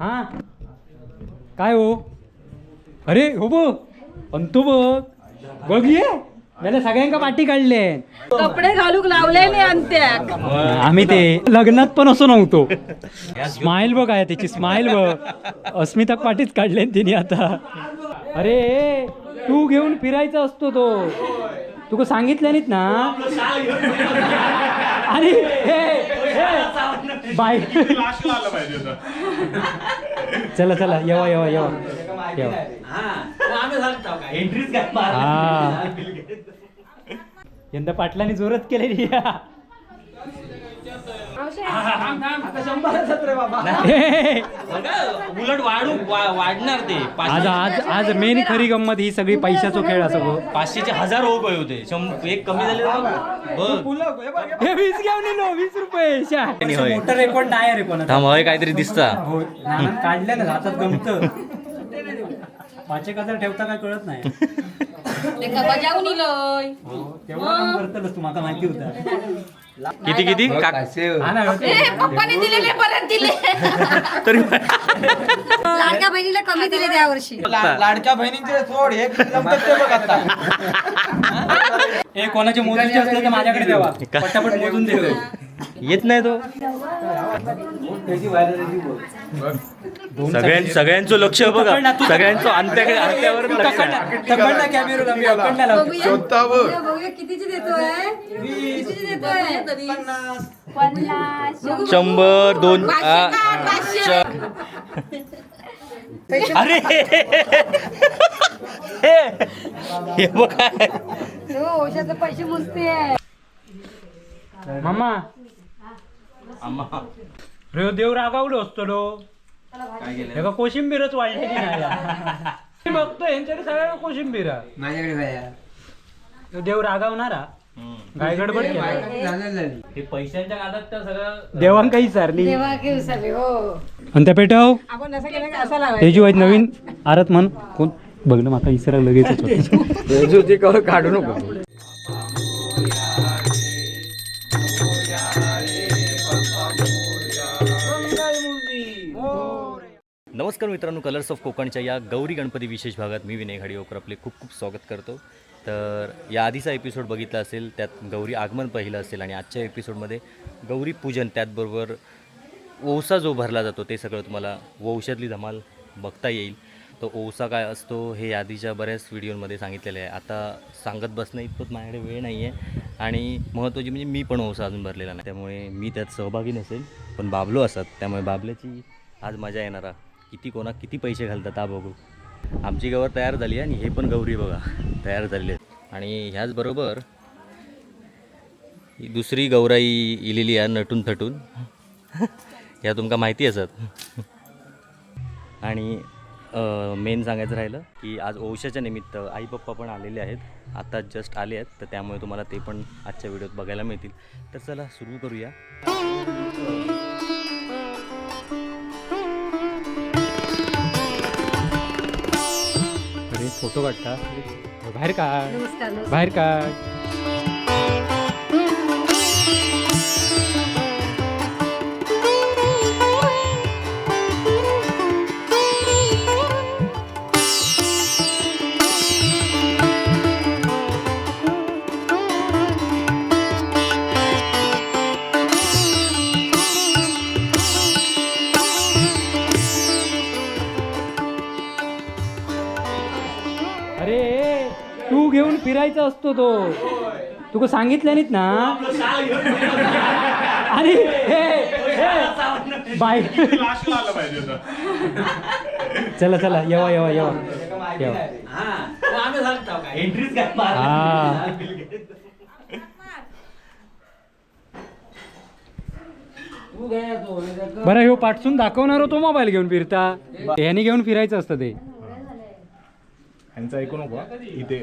हा? काय हो? अरे हो बघ. अंतू बघ. बघ ये. त्याला सगळ्यांका पाठी काढले. कपडे घालूक लावले नाही अंत्याक. आम्ही ते लग्नात पण असं नव्हतो. स्माइल बघ आहे त्याची स्माइल बघ. अस्मिताक पाठीच काढले तिने आता. अरे तू घेऊन फिरायचा असतो तो. तुका सांगितलं नाहीत ना? आणि हे, हे, बाय चला चला येवा येवा येवा. येवा. हा. यंदा पाटलांनी जोरात केलेली. हे, उलट वाढू वा- वाढणार ते. आज आज आज मेन खरी गंमत ही सगळी पैशाचो खेळ असं पाचशेचे हजार हो गए होते. शंभ- एक कमी झाले तर बघ. हे वीस घेऊन येलो वीस रुपये शा. मोठं रेकॉर्ड थांब होय काहीतरी दिसता. हो काढलं ना हातात गमत. पाच एक हजार ठेवता काय कळत नाही. तेका बजावून इलोय. तेवढं काम करतलच तू माका माहिती होता. किती किती? काक- ना, ए पप्पाने दिलेले परत दिले. तरी लाडक्या बहिणीला कमी दिले त्या वर्षी. लाडक्या बहिणींचे सोड हे जमतात ते बघ आता. हे कोणाचे मोजूचे असले तर माझ्याकडे द्यावा पटापट मोजून देतो येत नाही तो. सगळ्यां सगळ्यांचं लक्ष बघा. सगळ्यांचं अंत्याकडे अंत्यावर शंभर दोन. अरे! हे! हे बघ. हो, औषधाचे पैसे मुजते. मामा. रे देव रागावलो असतो हे कोशिंबीरच वाढलेली नाही. मी यांच्याकडे सगळ्या कोशिंबीर तो देव रागावणारा काय गडबड केला हे पैशांच्या काळात तर सगळं देवान काही तेव्हा हो आणि त्या पेटाव आपण असं केलं का असं लावायचं त्याची वाईट नवीन आरत म्हण कोण बघ ना माका इसरा लगेच काढू नको नमस्कार मित्रांनो कलर्स ऑफ कोकणच्या या गौरी गणपती विशेष भागात मी विनय घाडीवकर आपले खूप खूप स्वागत करतो. तर या आधीचा एपिसोड बघितला असेल त्यात गौरी आगमन पाहिलं असेल आणि आजच्या एपिसोडमध्ये गौरी पूजन त्याचबरोबर ओसा जो भरला जातो ते सगळं तुम्हाला वंशातली धमाल बघता येईल. तो ओसा काय असतो हे आधीच्या बऱ्याच व्हिडिओमध्ये सांगितलेलं आहे. आता सांगत बसणं इतपत माझ्याकडे वेळ नाही आहे आणि महत्त्वाची म्हणजे मी पण ओसा अजून भरलेला नाही. त्यामुळे मी त्यात सहभागी नसेल पण बाबलो असतात. त्यामुळे बाबल्याची आज मजा येणारा किती कोणा किती पैसे घालतात हा बघू. आमची गवर तयार झाली आहे आणि हे पण गौरी बघा तयार झालेले आहेत. आणि ह्याचबरोबर ही दुसरी गौराई इलेली आहे नटून थटून. ह्या तुमका माहिती असत. आणि मेन सांगायचं राहिलं की आज ओशाच्या निमित्त आई पप्पा पण आलेले आहेत. आता जस्ट आले आहेत तर त्यामुळे तुम्हाला ते पण आजच्या व्हिडिओत बघायला मिळतील. तर चला सुरू करूया. फोटो काढता बाहेर काढ. नमस्कार नमस्कार. बाहेर काढ. तू घेऊन फिरायचा असतो तो. तुका सांगितलं नाहीत ना. आणि हे, बाय चला चला येवा येवा येवा. येवा. हा. बरं ह्यो पाठसून दाखवणार तो मोबाईल घेऊन फिरता. ह्यानी घेऊन फिरायचं असतं ते. यांचं ऐकू नको हा. इथे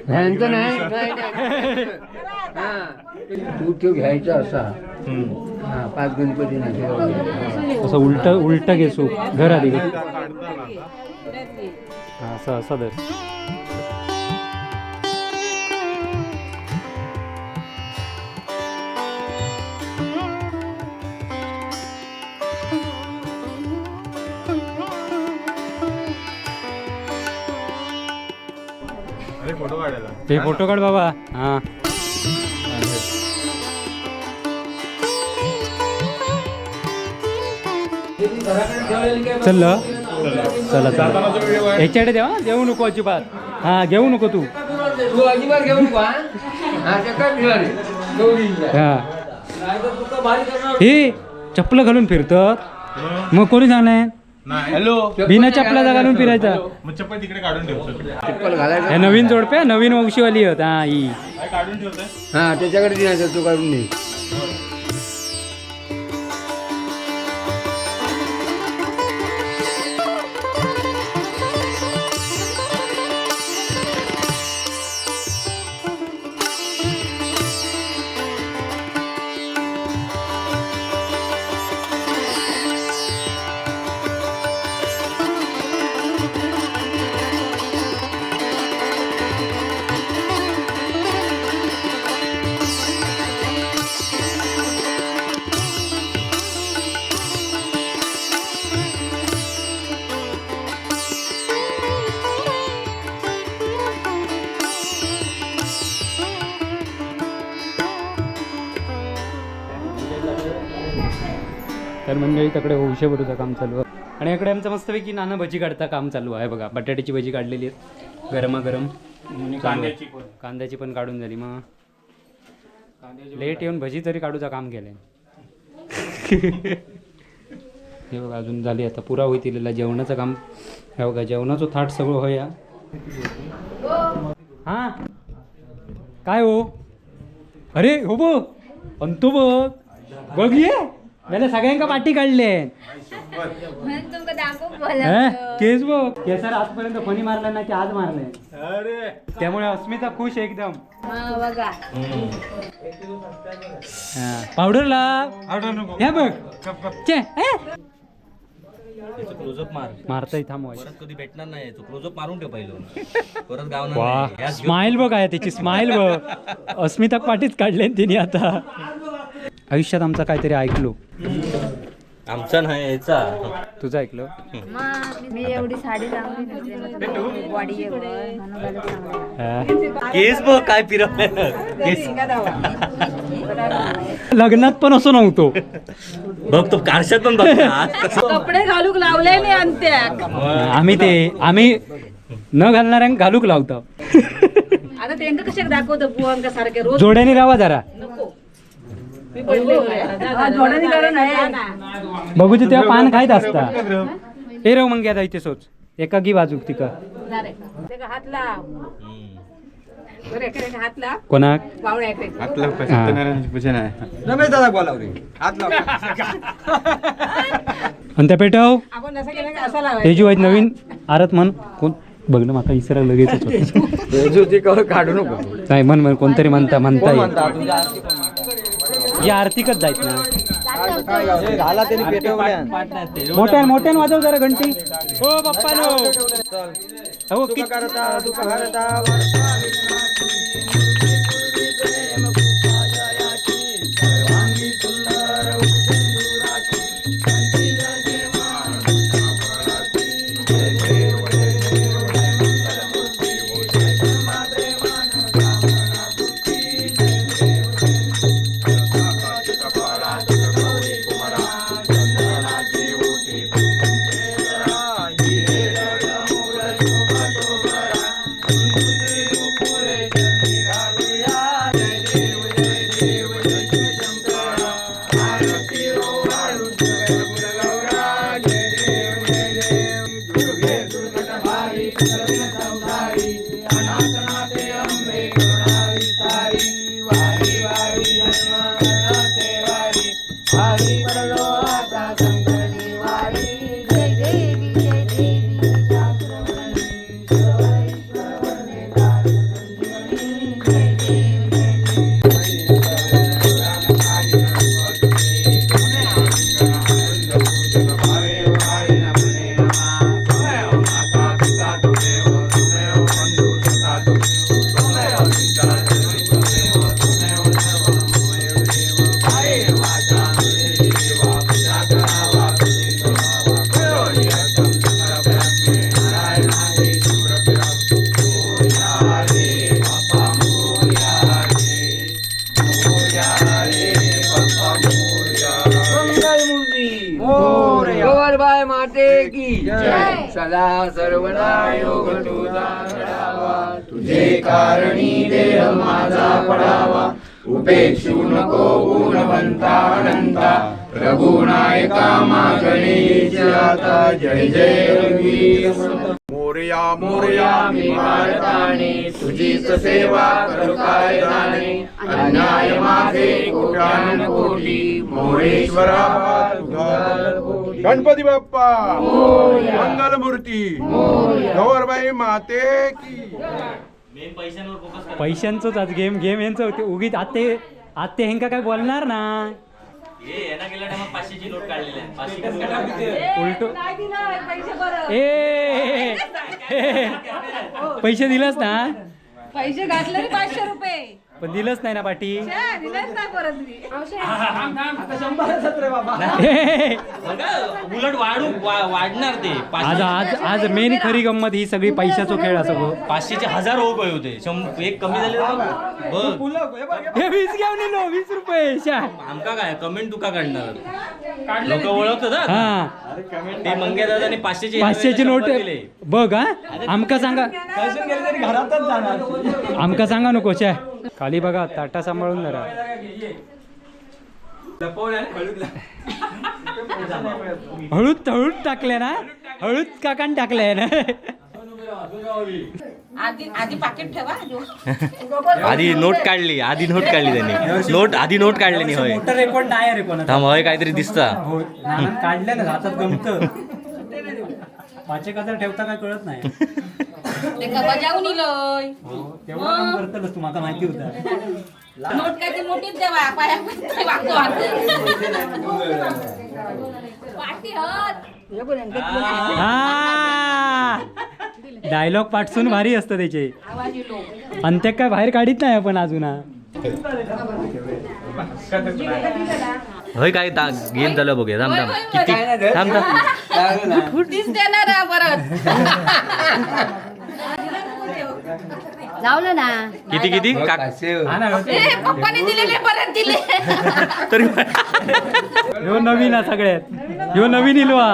तू तो घ्यायचा असा हा पाच गणपती नाही असं उलट उलट घेसू घर आधी घे. हा, असं असं धर फोटो काढायला. ते फोटो काढ बाबा. हा. चल चला चला. ह्याच्याकडे देवा देऊ नको अजिबात. हा घेऊ नको तू. तू अजिबात घेऊ नको हा? हा चक्कर गौरीच्या हा. हे चप्पल घालून फिरतात. मग कोणी सांगणार नाही हॅलो. बिना चपलाचा घालून फिरायचा. मग चप्पल तिकडे काढून ठेवतो चप्पल घालायचं. हे नवीन जोडप्या नवीन वंशीवाली होत हा ही. काय काढून ठेवतोय. हा त्याच्याकडे दिनायचं तू काढून दे. तर मंडळी. तकडे होशे भरूचं काम चालू आहे. आणि इकडे आमचं मस्तपैकी नाना भजी काढता काम चालू आहे बघा. बटाट्याची भजी काढलेली आहेत. गरमागरम. कांद्याची पण. कांद्याची पण काढून झाली. मग लेट येऊन भजी तरी काढूचं काम केलंय. हे बघा अजून झाली आता पुरा होईल जेवणाचं काम. हे बघा जेवणाचं थाट सगळं होया. हा? काय हो? अरे हो बघ. अंतो बघ. बघ ये. त्याला सगळ्यांका पाठी काढले. केस बघ. केसर आजपर्यंत कोणी मारला नाही की आज मारले. अरे. त्यामुळे अस्मिता खुश आहे एकदम. पावडर लाव. या बघ. चे, ए. क्लोजअप मार. मारताय थांबवाय परत कधी भेटणार नाही तो क्लोजअप मारून ठेव पहिलं. परत गावणार वा. नाही. याच घेऊन- स्माइल बघ आहे त्याची स्माइल बघ. अस्मिता पाठीच काढले तिने आता. आयुष्यात आमचा काहीतरी ऐकलो. आमचा नाही याचा. तुझं ऐकलं? मी एवढी साडी चांगली बॉडी हा. केस बघ काय फिरवले केस लग्नात पण असं नव्हतो. बघ तो कारशात पण बघ. कपडे घालूक लावले नाही अंत्या आम्ही ते आम्ही न घालणाऱ्यांना घालूक लावतो. आता त्यांना कशा दाखवतो बुवांका सारखे रोज जोड्याने राहा जरा. बघूची तेव्हा पान खायत असता. ए रव मग आता इथे सोच. एका गी बाजूक तिका कोणाक? हा. रमेश दादा बोलाव रे हात लाव. आणि त्या पेटव. तेजू आहेत नवीन. आरत म्हण. कोण? बघ ना माका इसरा. जुती काढू नको. नाही म्हण म्हण कोणतरी म्हणता म्हणता कोण येईल म्हणता तुझ्या आरती कोण म्हणता? ही आर्थिकच जायत ना घाला त्यांनी पेटवल्या. मोठ्यान मोठ्यान वाजव जरा घंटी. हो बाप्पा नो हो किती सदा सर्वदा योग तुझा घडावा तुझे कारणी देह माझा पडावा. उपेक्षू नको गुणवंता अनंता. रघुनायका मागणे आता. जय जय रघुवीर मोरया मोरया मी भारताने तुझीच सेवा करू काय जाणे? अन्याय माझे कोट्यान कोटी. मोरेश्वरा तुझा. गणपती बाप्पा. मंगलमूर्ती. गौरबाई माते की. मेन पैशांवर फोकस पैशांचंच आज गेम गेम यांचं होते. उगीच आते आते हेंका काय बोलणार ना? उलटो. नाही दिलं पैसे परत. ए पैसे दिलंच ना? पैसे घातले रे पाचशे रुपये. पण दिलंच नाही ना पाटी. छे, दिलेच नाही परत मी. ए, बघा, उलट वाढू वा- वाढणार ते. आज पाचशे आज आज मेन खरी गंमत ही सगळी पैशाचा खेळ असं पाचशेचे हजार हो गए होते. शंभ- एक कमी झाले तर बघ. हे वीस घेऊन येलो वीस रुपये शा आमका काय? कमेंट तुका काढणार? लोक ओळखतात हा. हा. ते मंग्या दादाने पाचशेची पाचशेची नोट शंभर दिले. बघ हा. आमका सांगा. आमका सांगा नको शा खाली बघा ताटा सांभाळून जरा हळूद हळूद टाकले ना? हळूद काकान टाकले ना? आधी आधी पाकिट ठेवा आधी नोट काढली आधी नोट काढली त्यांनी. नोट आधी नोट काढली नाही होय. मोटर रेकॉर्ड नाही रे पण थांब होय काहीतरी दिसता. काढले ना हातात गमत. पाचशे हजार ठेवता काय कळत नाही. ते का बजावून इलोय. तेवढं काम करतलच तुम्हाला माहिती होता. नोट काय ती मोठीच देवा पाया वागतो पाठी हत. हा. डायलॉग पाठसून भारी असतं त्याचे. अंत्य काय बाहेर काढीत नाही आपण अजून. हा. होय काय गेम चालू बघूया. थांब थांब. किती थांब थांब. परत. लावलं ना. किती किती? ए पप्पाने दिलेले परत दिले. तरी ह्यो नवीन हा सगळ्यात. ह्यो नवीन इलवा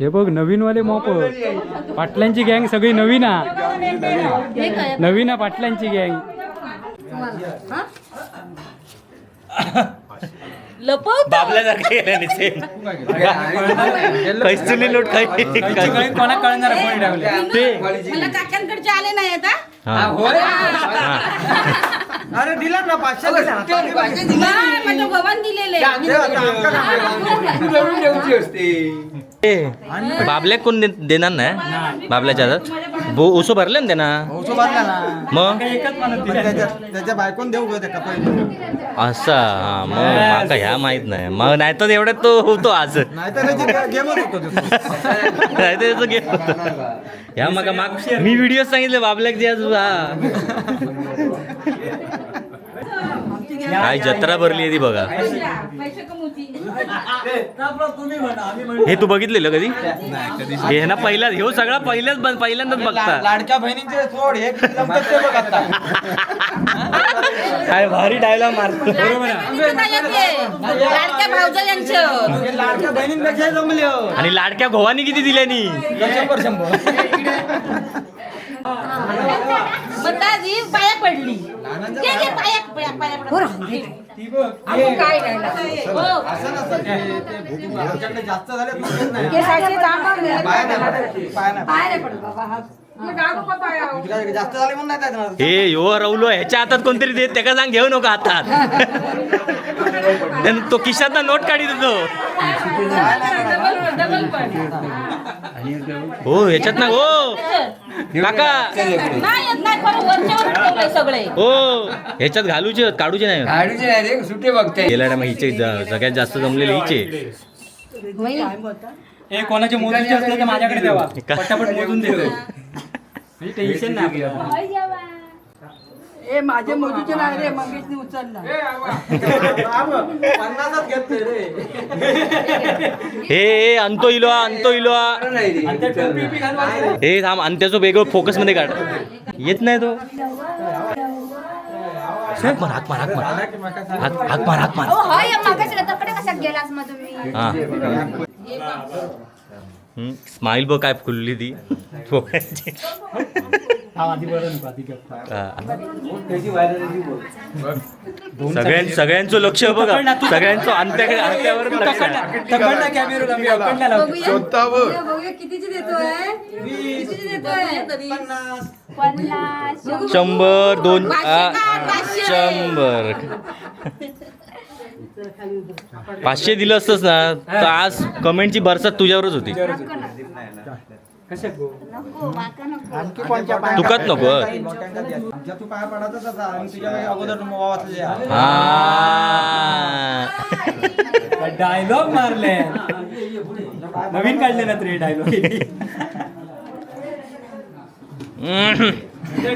हे. बघ नवीन वाले मॉप. पाटलांची गँग सगळी नवीन हा नवीन हा पाटलांची गँग. लपवतो. बाबल्यासारखे गेल्याने सेम पैसे नोट काही कोणा कळणार कोणी टाकले ते मला काकांकडचे आले नाही आता हा. अरे दिला ना पाचशे नाही, माझ्या भवन दिलेले. नवीन ठेवची असते ए, बाबल्या कोण दे- देणार नाही? बाबल्याच्या हातात? ओसो भरले ना त्यांना? भरला ना. मग? दिल्या. त्याच्या त्याच्या बायकोन देऊ असा हा मग माका ह्या माहीत नाही. मग नाही तर एवढ्यात तो होतो आज. नाही तर गेमच होतो तो. नाही तर त्याचं गेम होतो. ह्या मग माग मी व्हिडिओ सांगितले बाबल्याक जे आज हा. काय जत्रा भरली आहे ती बघा. हे तू बघितलेलं कधी? हे ना पहिला ह्यो सगळा पहिल्याच पहिल्यांदाच बघता. लाडक्या बहिणीचे सोड हे काय भारी डायलॉग मारतो. हे हो. आणि लाडक्या घोवानी किती दिल्यानी? शंभर शंभर मग दादी पाया पडली घे, घे, पाया पाया पाया पडली. आपण काय नाही हो. आमच्याकडे जास्त झाले तू देत नाही. केसाचे जांभळ घे. पाया नाही पडत. पाया नाही पाया नाही पडत बाबा हा. जास्त झाले म्हणून नाही. हे यो रवलो ह्याच्या हातात कोणतरी देत त्याका सांग घेऊ नको हातात त्यानं तो खिशात नोट काढी देतो. डबल डबल पण हो ह्याच्यात ना हो. काका. नाही येत नाही खरं वरच्यावर ठेवलंय सगळे. हो ह्याच्यात घालूचे काढूचे नाही काढूचे नाही रे सुट्टे बघते गेल्या टायमा हिचे ज- सगळ्यात जास्त जमलेले हिचे. हे कोणाचे मोजूचे असले तर माझ्याकडे द्यावा पटापट मोजून देतो टेन्शन नाही आपल्याला. ए माझे मोजूचे नाही रे मंगेशने उचलला. पन्नासच घेतले रे. हे हे अंतो इलो अंतो इलो. हे थांब अंत्याचं वेगळं फोकसमध्ये काढ. येत नाही तो. हाक मार हाक मार हाक मार. हाक हाक मार हाक मार. अहो होय मागाशी तकडे स्माईल बघ काय फुलली ती. सगळ्यां सगळ्यांचं लक्ष बघा सगळ्यांचं अंत्याकडे अंत्यावर लक्ष शंभर दोन. शंभर पाचशे दिलं असतंच ना तर आज कमेंटची बरसात तुझ्यावरच होती. आणखी कोणत्या तुकात नको. मोठ्यांका द्या. आमच्या तू पाया पडायचंच आता. आणि तुझ्या वेळी अगोदर मोवा वाचले हा. डायलॉग मारले? नवीन काढले ना तरी डायलॉग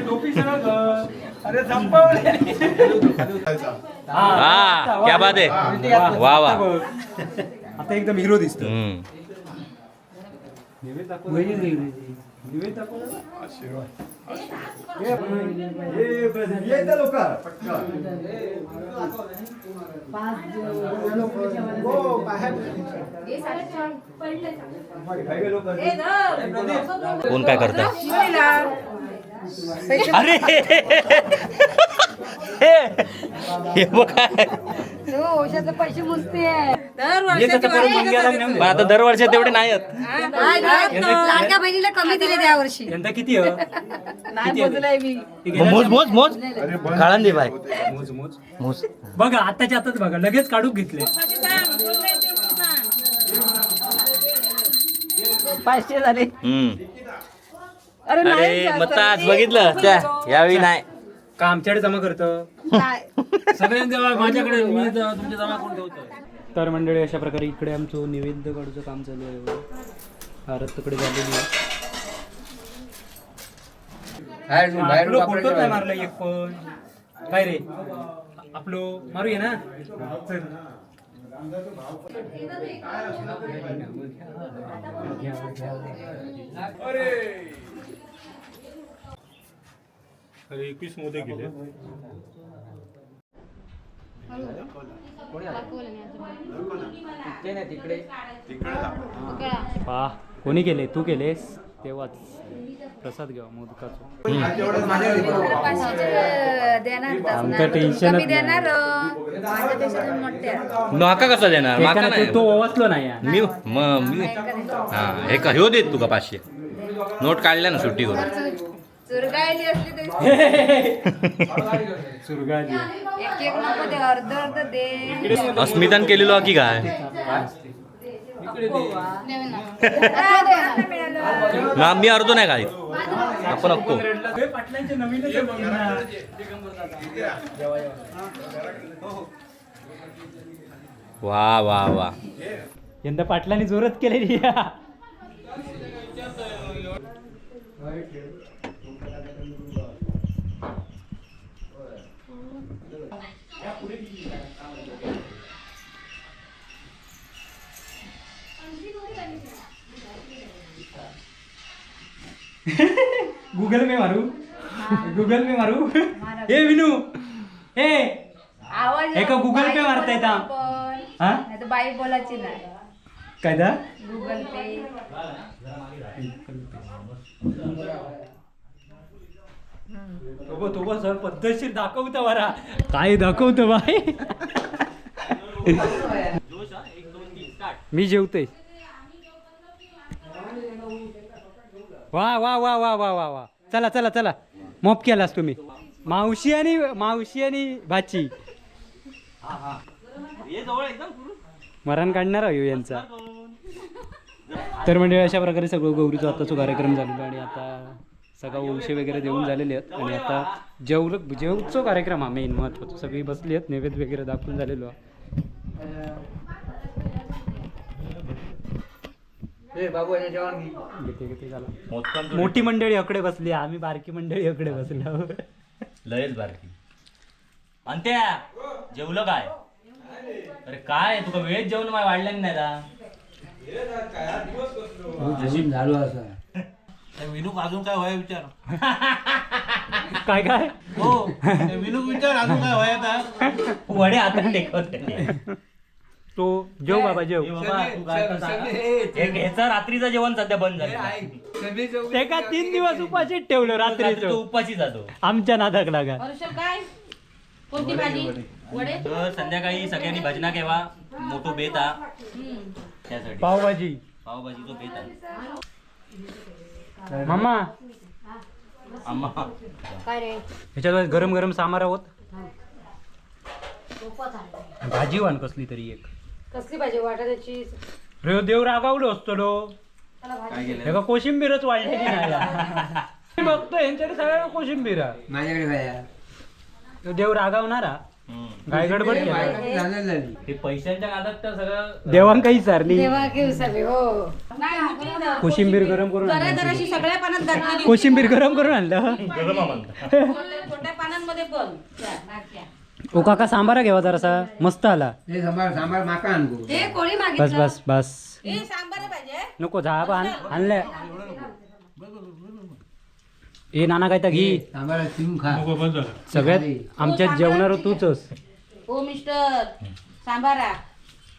टोपी सरळ कर. अरे संपवले. हा क्या बात आहे. वा वा आता एकदम हिरो दिसतो हम्म. कोण काय करत अरे! हे हे बघ औषधाचे पैसे मोजते. पण आता दरवर्षी तेवढे नाही आहेत लाडक्या बहिणीला कमी दिले त्या वर्षी यंदा किती आहे? नाही मोजलंय मी. मोज मोज मोज. काळान दे बाय. मोज मोज. मोज. बघा आताच्या आताच बघा लगेच काढून घेतले. पाचशे झाले. हम्म. अरे मग आज बघितलं. त्या यावेळी नाही. का आमच्याकडे जमा करतो? सगळ्यांच्या माझ्याकडे मी तुमच्या जमा करून ठेवतो तर मंडळी अशा प्रकारे इकडे आमचं निवेद्य काढूचं काम चालू आहे आरत तिकडे झालेली आहे. मारलं एक पण काय रे? आपलं मारूया ना. अरे! एकवीसमध्ये गेले. पा कोणी केले तू केलेस तेव्हाच. प्रसाद घ्या मोदकाचं. आमचं मोठ्या. माका कसा देणार. माका नाही. तो- तो ओवाचलो नाही यार. मी मग मी हा हे का ह्यो देत तुका पाचशे? नोट काढल्या ना सुट्टी करून चुरगाळली असली तरी एक एक नको दे. अर्ध अर्ध दे अस्मितान केलेलो की काय? ना मी अर्धो नाही काय आपण अक्को पाटलांचे नवीनच आहे बघ. ना. वा वा वा. यंदा पाटलांनी जोरच केलेली. आहे. गूगल पे मारू। गूगल पे मारू। ए विनू। ए आवाज एका Google Pay मारता येता. हा? बाई बोलायची नाही. काय दा गुगल पे. तो तो सर पद्धतशीर दाखवतो बरा. काय दाखवतो बाय मी जेवते वा वा वा वा वा वा वा. चला चला चला. मॉप केलास तुम्ही. मावशी आणि मावशी आणि भाची. मरण काढणार आहे यांचा. तर म्हणजे अशा प्रकारे सगळं गौरीचा आताचा कार्यक्रम झालेला आणि आता सगळं उलशे वगैरे देऊन झालेले आहेत. आणि आता जेवलं जेवचो कार्यक्रम हा मेन महत्त्वाचा. सगळी बसली आहेत नैवेद्य वगैरे दाखवून झालेलो. मोठी मंडळी अकडे बसली आम्ही बारकी मंडळी अकडे बसलो. लयच बारकी. अंत्या जेवलं काय? अरे काय तुका वेळेत जेवण माय वाढलं नाही ना जेवण झालो असा. विनू अजून काय व्हाय विचार? काय काय? वडे आता टेकवत आहे. तो जेव बाबा जेव ए बाबा, तू काय? तर सांग. हे घ्यायचं रात्रीचं जेवण सध्या बंद झालं ते का तीन दिवस उपाशीच ठेवलं रात्री रात्रीचं? तो उपाशी जातो. आमच्या नादाक लागा. हर्षल काय? कोणती भाजी? वडे. तर संध्याकाळी सगळ्यांनी भजना केवा. मोठो बेत हा त्यासाठी. पावभाजी. पावभाजीचो बेत हा मामा. आम्हा काय रे? ह्याच्यात गरम गरम सामार आहोत. भाजी वाण कसली तरी एक. कसली भाजी? वाटाण्याची? रे देव रागावलो असतो लो काय केलं? हे का कोशिंबीरच वाढलेली नाही? मी बघतो यांच्याकडे सगळ्या कोशिंबीर. आहे. माझ्याकडे बाया तो देव रागावणारा. काय गडबड केला? झालेलं नाही. हे पैशांच्या तर सगळं देवान काही सारली. हो. कोशिंबीर गरम करून जरा आणली. जराशी सगळ्या पानात कोशिंबीर गरम करून आणलं. गरमा म्हणतात छोट्या पानांमध्ये पण. ओ काका सांबारा घेवा जरासा. मस्त आला. हे सांभाळ सांभाळ माका हे कोणी बस मागितलं. बस बस हे सांबार पाहिजे. नको झाप आण आणलंय. ए नाना काय तर घे. चिरून खा. सगळ्यात आमच्यात जेवणार तूच हो मिस्टर सांबारा.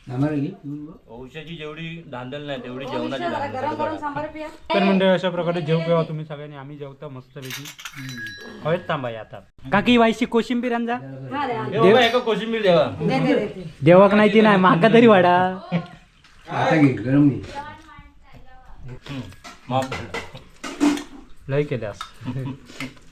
औषधाची जेवढी धांदल नाही तेवढी जेवणाची धांदल गरम गडबड गरम सांबार पिया. तर म्हणजे अशा प्रकारे जेव केव्हा तुम्ही सगळ्यांनी. आम्ही जेवता मस्तपैकी. हवेत थांबाय आता काकी वायशी कोशिंबीर आणजा. कोशिंबीर देवा. देवाक नाही ती नाही माका तरी वाडा. लय केल्यास.